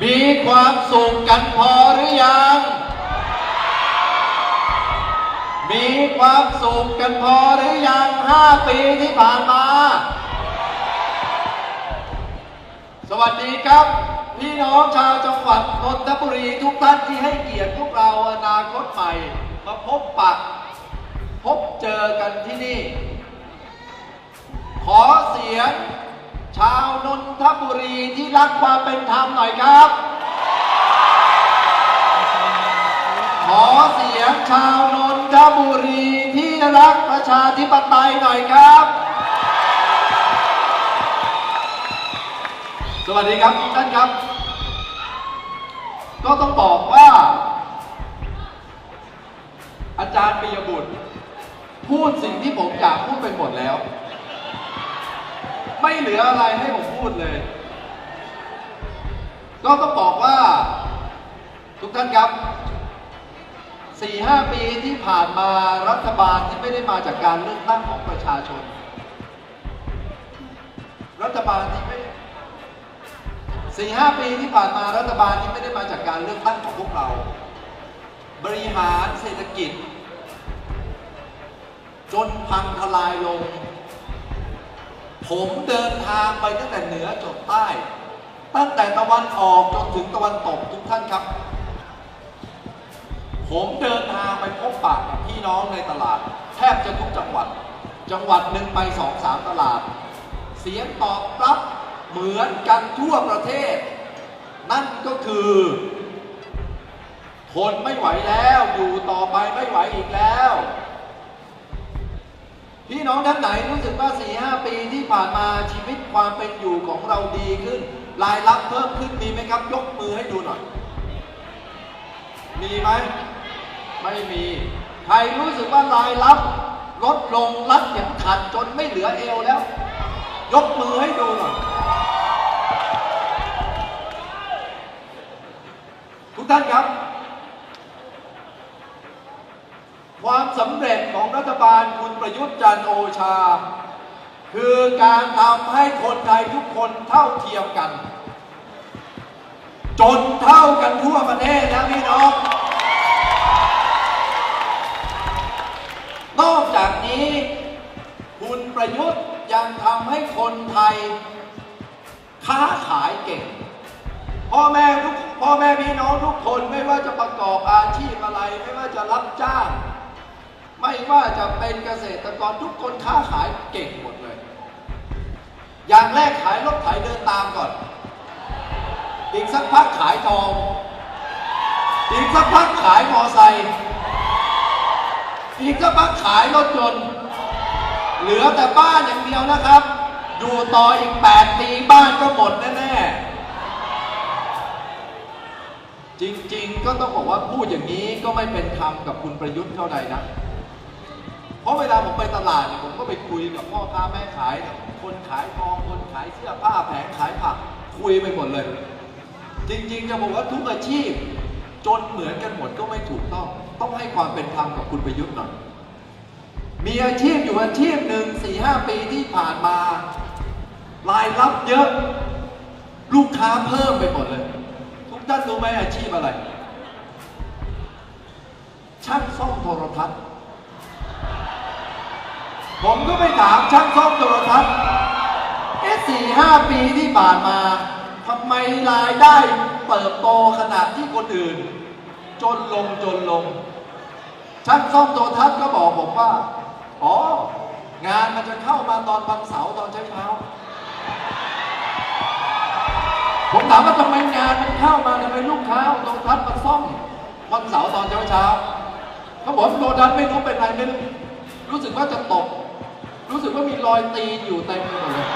มีความสุขกันพอหรือยัง มีความสุขกันพอหรือยังห้าปีที่ผ่านมา สวัสดีครับ พี่น้องชาวจังหวัดนนทบุรีทุกท่านที่ให้เกียรติพวกเราอนาคตใหม่ มาพบปะ พบเจอกันที่นี่ ขอเสียง ชาวนนทบุรีที่รักความเป็นธรรมหน่อยครับ ขอเสียงชาวนนทบุรีที่รักประชาธิปไตยหน่อยครับ สวัสดีครับทุกท่านครับ ก็ต้องบอกว่า อาจารย์ปิยบุตร พูดสิ่งที่ผมอยากพูดไปหมดแล้ว ไม่เหลืออะไรให้ผมพูดเลย ก็ต้องบอกว่า ทุกท่านครับสี่ห้าปีที่ผ่านมารัฐบาลที่ไม่ได้มาจากการเลือกตั้งของประชาชน รัฐบาลที่ไม่สี่ห้าปีที่ผ่านมารัฐบาลที่ไม่ได้มาจากการเลือกตั้งของพวกเรา บริหารเศรษฐกิจ จนพังทลายลง ผมเดินทางไปตั้งแต่เหนือจนใต้ ตั้งแต่ตะวันออกจนถึงตะวันตกทุกท่านครับ ผมเดินทางไปพบปะกับพี่น้องในตลาด แทบจะทุกจังหวัด จังหวัดหนึ่งไปสองสามตลาด เสียงตอบรับเหมือนกันทั่วประเทศ นั่นก็คือทนไม่ไหวแล้วอยู่ต่อไปไม่ไหวอีกแล้ว พี่น้องท่านไหนรู้สึกว่า ผ่านมาชีวิตความเป็นอยู่ของเราดีขึ้น รายรับเพิ่มขึ้นมีไหมครับ ยกมือให้ดูหน่อย มีไหม ไม่มี ใครรู้สึกว่ารายรับลดลงรัดเข็มขัดจนไม่เหลือเอวแล้ว ยกมือให้ดูหน่อย ทุกท่านครับ ความสำเร็จของรัฐบาลคุณประยุทธ์จันโอชา คือการทำให้คนไทยทุกคนเท่าเทียมกัน จนเท่ากันทั่วประเทศนะพี่น้อง นอกจากนี้ คุณประยุทธ์ยังทำให้คนไทย ค้าขายเก่ง พ่อแม่ทุกพ่อแม่พี่น้องทุกคนไม่ว่าจะประกอบอาชีพอะไร ไม่ว่าจะรับจ้าง ไม่ว่าจะเป็นเกษตรกรทุกคนค้าขายเก่งหมดเลย อย่างแรกขายรถไถเดินตามก่อน อีกสักพักขายทอง อีกสักพักขายมอไซค์อีกสักพักขายรถยนต์ เหลือแต่บ้านอย่างเดียวนะครับ อยู่ต่ออีก 8 ปีบ้านก็หมดแน่ๆจริงๆ ก็ต้องบอกว่าพูดอย่างนี้ก็ไม่เป็นธรรมกับคุณประยุทธ์เท่าใดนะ เพราะเวลาผมไปตลาดเนี่ยผมก็ไปคุยกับพ่อค้าแม่ขาย คนขายทองคนขายเสื้อผ้าแผงขายผักคุยไปหมดเลย จริงๆจะบอกว่าทุกอาชีพ จนเหมือนกันหมดก็ไม่ถูกต้อง ต้องให้ความเป็นธรรมกับคุณประยุทธ์หน่อยมีอาชีพอยู่อาชีพหนึ่งสี่ห้าปีที่ผ่านมารายรับเยอะ ลูกค้าเพิ่มไปหมดเลย ทุกท่านรู้ไหมอาชีพอะไรช่างซ่อมโทรทัศน์ ผมก็ไปถามช่างซ่อมโทรทัศน์เอ๊ะสี่ห้าปีที่ผ่านมาทำไมรายได้เติบโตขนาดที่คนอื่น จนลงจนลง ช่างซ่อมโทรทัศน์ก็บอกผมว่า อ๋อ งานมันจะเข้ามาตอนวันเสาร์ตอนเช้าเช้าผมถามว่าทำไมงานมันเข้ามาทำไมลูกค้าโทรทัศน์มาซ่อมวันเสาร์ตอนเช้าเช้าเขาบอกโทรทัศน์ไม่รู้เป็นไรไม่รู้รู้สึกว่าจะตก รู้สึกว่ามีรอยตีนอยู่เต็มไปหมดเลย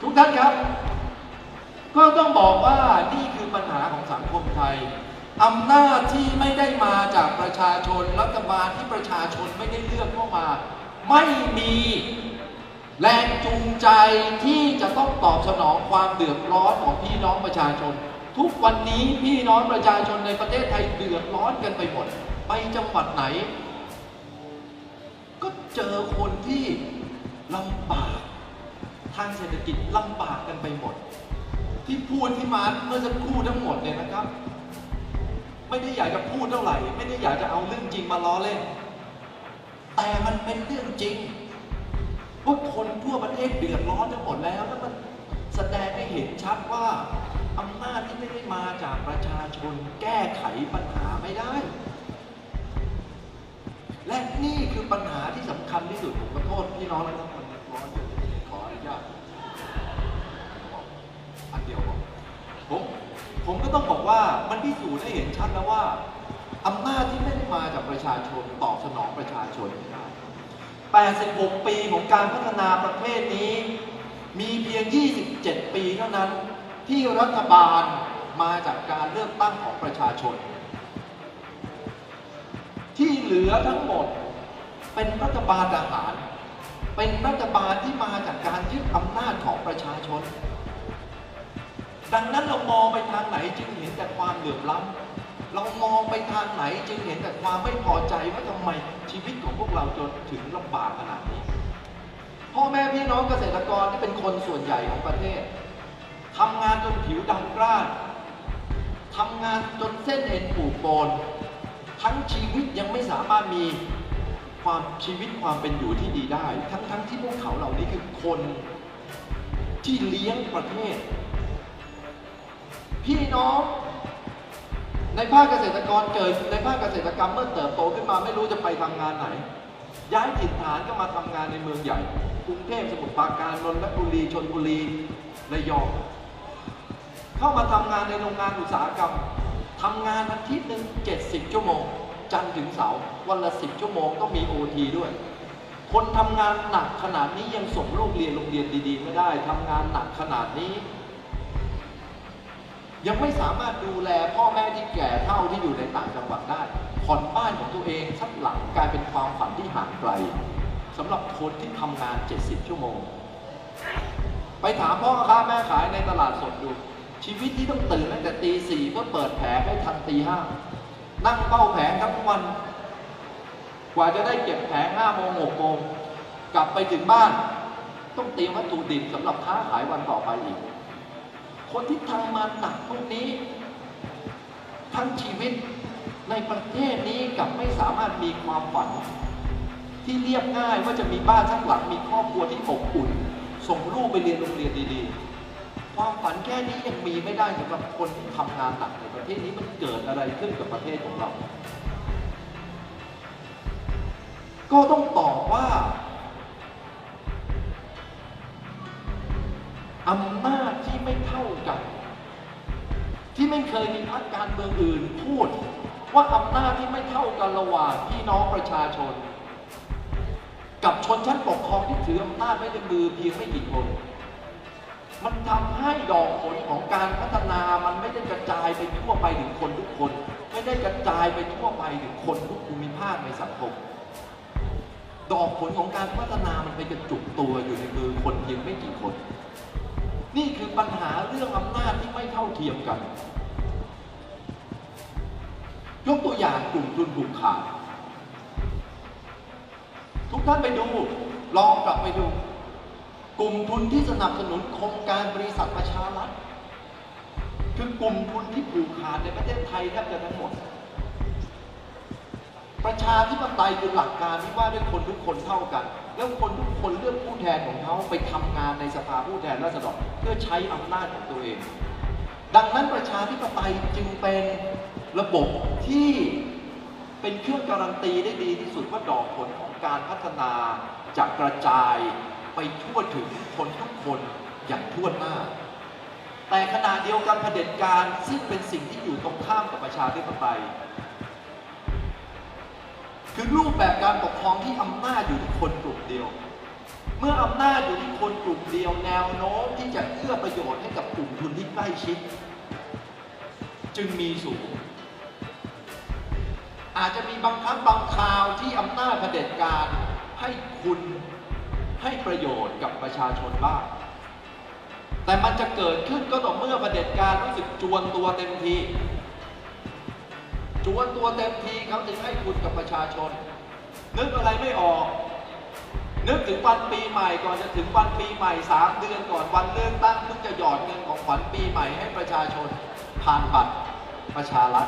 ทุกท่านครับ ก็ต้องบอกว่านี่คือปัญหาของสังคมไทยอำนาจที่ไม่ได้มาจากประชาชนรัฐบาลที่ประชาชนไม่ได้เลือกเข้ามา ไม่มีแรงจูงใจที่จะต้องตอบสนองความเดือดร้อนของพี่น้องประชาชน ทุกวันนี้พี่น้องประชาชนในประเทศไทยเดือดร้อนกันไปหมด ไปจังหวัดไหน ก็เจอคนที่ลำบากทางเศรษฐกิจลำบากกันไปหมด ที่พูดที่มาเมื่อสักครู่ทั้งหมดเนี่ยนะครับ ไม่ได้อยากจะพูดเท่าไหร่ ไม่ได้อยากจะเอาเรื่องจริงมาล้อเล่น แต่มันเป็นเรื่องจริงว่าคนทั่วประเทศเดือดร้อนทั้งหมดแล้วแล้วมันแสดงให้เห็นชัดว่า อำนาจที่ไม่ได้มาจากประชาชนแก้ไขปัญหาไม่ได้ และนี่คือปัญหาที่สำคัญที่สุดผมขอโทษพี่น้องนะครับมันร้อนอยู่ขออนุญาตอันเดียวผมผมก็ต้องบอกว่ามันพิสูจน์ให้เห็นชัดแล้วว่าอำนาจที่ไม่ได้มาจากประชาชนตอบสนองประชาชนไม่ได้86 ปีของการพัฒนาประเทศนี้ มีเพียง 27 ปีเท่านั้น ที่รัฐบาลมาจากการเลือกตั้งของประชาชน ที่เหลือทั้งหมดเป็นรัฐบาลทหาร เป็นรัฐบาลที่มาจากการยึดอำนาจของประชาชน ดังนั้นเรามองไปทางไหนจึงเห็นแต่ความเหลื่อมล้ำเรามองไปทางไหนจึงเห็นแต่ความไม่พอใจว่าทำไมชีวิตของพวกเราจนถึงลำบากขนาดนี้พ่อแม่พี่น้องเกษตรกรที่เป็นคนส่วนใหญ่ของประเทศ ทำงานจนผิวดำกร้านทำงานจนเส้นเอ็นปูโปนทั้งชีวิตยังไม่สามารถมีความชีวิตความเป็นอยู่ที่ดีได้ ทั้งทั้งที่พวกเขาเหล่านี้คือคนที่เลี้ยงประเทศ พี่น้องในภาคเกษตรกรเกิดในภาคเกษตรกรรมเมื่อเติบโตขึ้นมาไม่รู้จะไปทำงานไหน ย้ายถิ่นฐานก็มาทำงานในเมืองใหญ่กรุงเทพสมุทรปราการนนทบุรีชนบุรีระยอง เข้ามาทำงานในโรงงานอุตสาหกรรมทำงานอาทิตย์หนึ่ง70 ชั่วโมง จันทร์ถึงเสาร์วันละ 10 ชั่วโมงต้องมีโอทีด้วย คนทำงานหนักขนาดนี้ยังส่งลูกเรียนโรงเรียนดีๆ ไม่ได้ทำงานหนักขนาดนี้ ยังไม่สามารถดูแลพ่อแม่ที่แก่เท่าที่อยู่ในต่างจังหวัดได้ผ่อนบ้านของตัวเองสักหลังกลายเป็นความฝันที่ห่างไกลสำหรับคนที่ทำงาน 70 ชั่วโมง ไปถามพ่อค้าแม่ขายในตลาดสดดู ชีวิตที่ต้องตื่นตั้งแต่ตีสี่เพื่อเปิดแผงให้ทันตีห้านั่งเป้าแผงทั้งวัน กว่าจะได้เก็บแผงห้าโมงหกโมงกลับไปถึงบ้าน ต้องเตรียมวัตถุดิบสำหรับค้าขายวันต่อไปอีก คนที่ทำมาหนักพวกนี้ ทั้งชีวิตในประเทศนี้กับไม่สามารถมีความฝัน ที่เรียบง่ายว่าจะมีบ้านสักหลังมีครอบครัวที่อบอุ่น ส่งลูกไปเรียนโรงเรียนดีๆ ความฝันแค่นี้ยังมีไม่ได้สำหรับคนที่ทำงานหนักในประเทศนี้มันเกิดอะไรขึ้นกับประเทศของเรา ก็ต้องตอบว่าอำนาจที่ไม่เท่ากัน ที่ไม่เคยมีพรรคการเมืองอื่นพูด ว่าอำนาจที่ไม่เท่ากันระหว่างพี่น้องประชาชน กับชนชั้นปกครองที่ถืออำนาจไว้ในมือเพียงไม่กี่คน มันทำให้ดอกผลของการพัฒนามันไม่ได้กระจายไปทั่วไปถึงคนทุกคน ไม่ได้กระจายไปทั่วไปถึงคนทุกภูมิภาคในสังคม ดอกผลของการพัฒนามันไปกระจุกตัวอยู่ในมือคนเพียงไม่กี่คน นี่คือปัญหาเรื่องอำนาจที่ไม่เท่าเทียมกัน ยกตัวอย่างกลุ่มทุนผูกขาดทุกท่านไปดู ลองกลับไปดู กลุ่มทุนที่สนับสนุนโครงการบริษัทประชารัฐคือกลุ่มทุนที่ผูกขาดในประเทศไทยแทบจะทั้งหมด ประชาธิปไตยคือหลักการที่ว่าด้วยคนทุกคนเท่ากัน แล้วคนทุกคนเลือกผู้แทนของเขาไปทำงานในสภาผู้แทนราษฎรเพื่อใช้อำนาจของตัวเอง ดังนั้นประชาธิปไตยจึงเป็นระบบที่เป็นเครื่องการันตีได้ดีที่สุดว่าดอกผลของการพัฒนาจะกระจาย ไปทั่วถึงคนทุกคนอย่างทั่วหน้า แต่ขณะเดียวกันเผด็จการซึ่งเป็นสิ่งที่อยู่ตรงข้ามกับประชาธิปไตยคือรูปแบบการปกครองที่อำนาจอยู่ที่คนกลุ่มเดียว เมื่ออำนาจอยู่ที่คนกลุ่มเดียวแนวโน้มที่จะเอื้อประโยชน์ให้กับกลุ่มทุนที่ใกล้ชิด จึงมีสูง อาจจะมีบางครั้งบางคราวที่อำนาจเผด็จการให้คุณ ให้ประโยชน์กับประชาชนบ้าง แต่มันจะเกิดขึ้นก็ต่อเมื่อเผด็จการรู้สึกจวนตัวเต็มที จวนตัวเต็มทีเขาถึงให้คุณกับประชาชน นึกอะไรไม่ออก นึกถึงวันปีใหม่ก่อนจะถึงวันปีใหม่3เดือนก่อนวันเลือกตั้งเพิ่งจะหยอดเงินของขวัญปีใหม่ให้ประชาชนผ่านบัตรประชารัฐ